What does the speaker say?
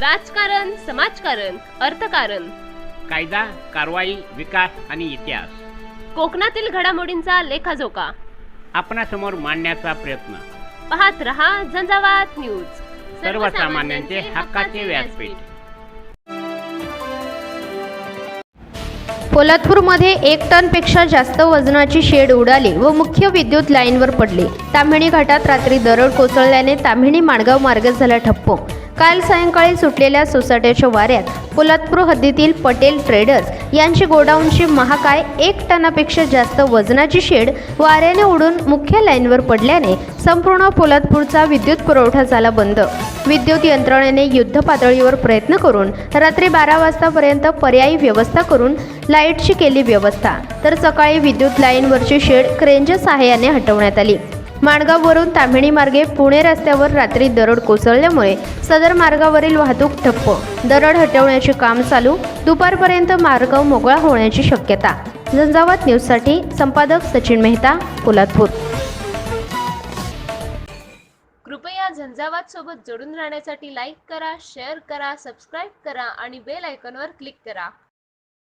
राजकारण समाजकारण अर्थकारण. कायदा कारवाई विकास आणि इतिहास. कोकणातील घडामोडींचा लेखाजोखा. आपणासमोर मांडण्याचा प्रयत्न. पाहत रहा झंझावात न्यूज. सर्वसामान्यांचे हक्काचे व्यासपीठ. पोलादपूरमध्ये एक टनपेक्षा जास्त वजनाची शेड उडाली व मुख्य विद्युत लाईनवर पडली. ताम्हिणी घाटात रात्री दरड कोसळल्याने ताम्हिणी माणगाव मार्ग झाला ठप्प. काल सायंकाळी सुटलेल्या सोसाट्याच्या वाऱ्यात पोलादपूर हद्दीतील पटेल ट्रेडर्स यांची गोडाऊनची महाकाय एक टनापेक्षा जास्त वजनाची शेड वाऱ्याने उडून मुख्य लाईनवर पडल्याने संपूर्ण पोलादपूरचा विद्युत पुरवठा झाला बंद. विद्युत यंत्रणेने युद्ध पातळीवर प्रयत्न करून रात्री बारा वाजतापर्यंत पर्यायी व्यवस्था करून लाईटची केली व्यवस्था. तर सकाळी विद्युत लाईनवरची शेड क्रेनच्या सहाय्याने हटवण्यात आली. माणगाववरून ताम्हिणी मार्गे पुणे रस्त्यावर रात्री दरड कोसळल्यामुळे सदर मार्गावरील वाहतूक ठप्प. दरड हटवण्याचे काम चालू दुपारपर्यंत मार्ग मोकळा होण्याची शक्यता. झंझावत न्यूजसाठी संपादक सचिन मेहता पोलादपूर कृपया झंझावात सोबत जोडून राहण्यासाठी लाईक करा शेअर करा सबस्क्राईब करा आणि बेल आयकॉनवर क्लिक करा.